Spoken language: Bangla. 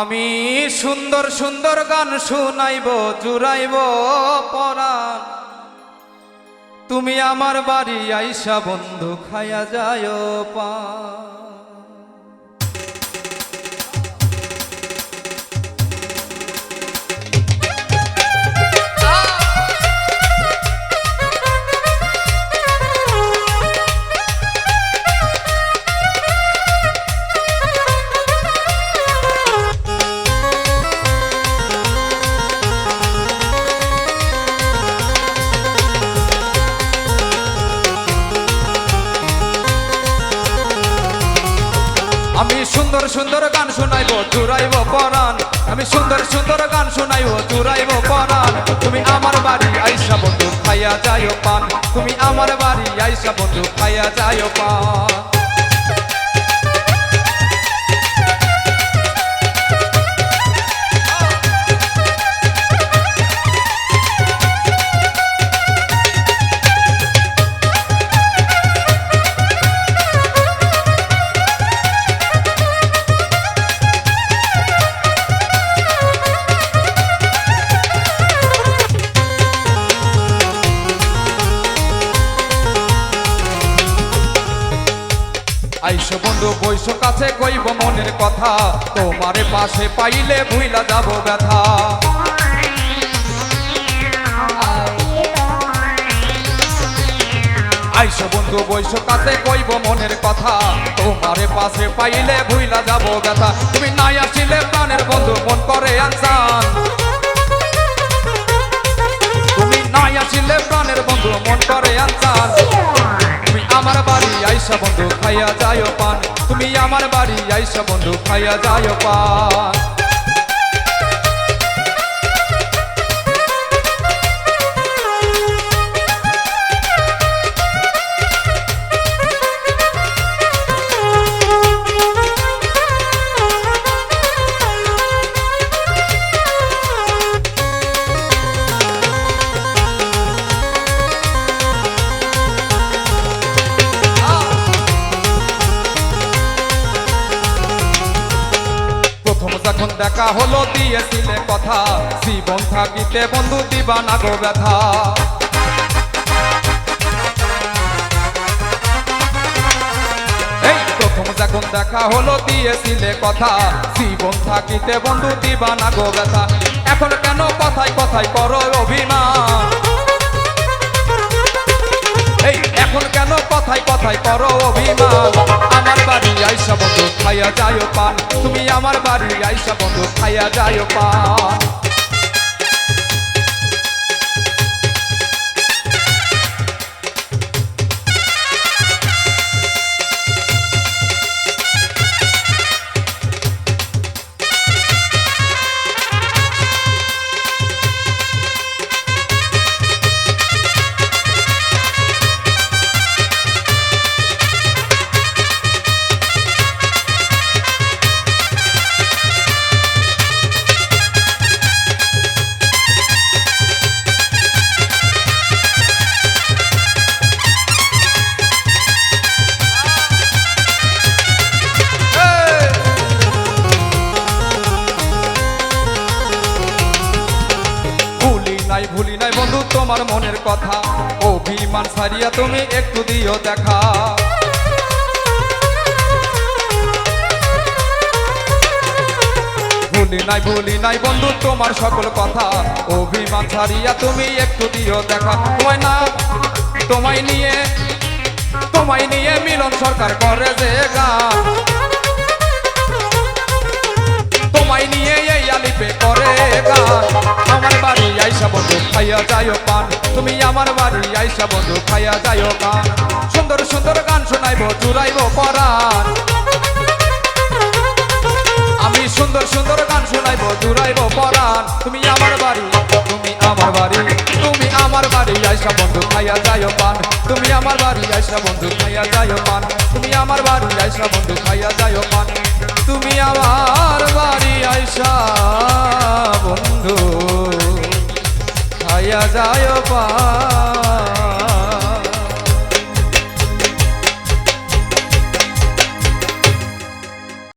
আমি সুন্দর সুন্দর গান শুনাইব, জুড়াইব পরাণ। তুমি আমার বাড়ি আইসা বন্ধু, খায়া যায় পা আমি সুন্দর সুন্দর গান শোনাইব, চুরাইব পরাণ। আমি সুন্দর সুন্দর গান শোনাইব, চুরাইব পরাণ। তুমি আমার বাড়ি আইসা বন্ধু, খাইয়া যায় পান। তুমি আমার বাড়ি আইসা বন্ধু, খাইয়া যায় পান। আইসো বন্ধু বৈশো কাছে কইব মনের কথা। তোমারে পাশে পাইলে ভুইলা যাব ব্যথা। আইসো বন্ধু বৈশ কাছে কইব মনের কথা। তোমারে পাশে পাইলে ভুইলা যাব ব্যথা। তুমি নাই আসিলে প্রাণের বন্ধু, মন করে আনসান। তুমি নাই আসিলে প্রাণের বন্ধু, মন তুমি আমার বাড়ি আইসা বন্ধু খাইয়া যায় পান প্রথম যখন দেখা হলো, দিয়েছিলে কথা। জীবন থাকিতে বন্ধু দিবা না গো ব্যথা। এই প্রথম যখন দেখা হলো, দিয়েছিলে কথা। জীবন থাকিতে বন্ধু দিবা না গো ব্যথা। এখন কেন কথায় কথায় করো অভিমান? কথায় করো অভিমান। আমার বাড়ি আইসা বন্ধু, খাইয়া যায় পান। তুমি আমার বাড়ি আইসা বন্ধু, খাইয়া যায় পান। তোমার মনের কথা। অভিমান সারিয়া তুমি একটু দিও দেখা। ভুলি নাই ভুলি নাই বন্ধু তোমার সকল কথা। অভিমান ছাড়িয়া তুমি একটু দিও দেখা। তোমায় না, তোমায় নিয়ে তোমায় নিয়ে মিলন সরকার করে যে গান আমার বাড়ি, আইসা বন্ধু, খাইয়া যায় গান সুন্দর সুন্দর গান শোনাইব চুরাইব পরাণ। আমি সুন্দর সুন্দর গান শোনাইব, জুড়াইব পরাণ। তুমি আমার বাড়ি, তুমি আমার বাড়ি, তুমি আমার বাড়ি, আইসা বন্ধু, খাইয়া যায় পান। তুমি আমার বাড়ি, আইসা বন্ধু, খাইয়া যায় পান। তুমি আমার বাড়ি, আইসা বন্ধু, খাইয়া যায় পান। তুমি আমার বাড়ি, আইসা বন্ধু। হইয়া যায় পা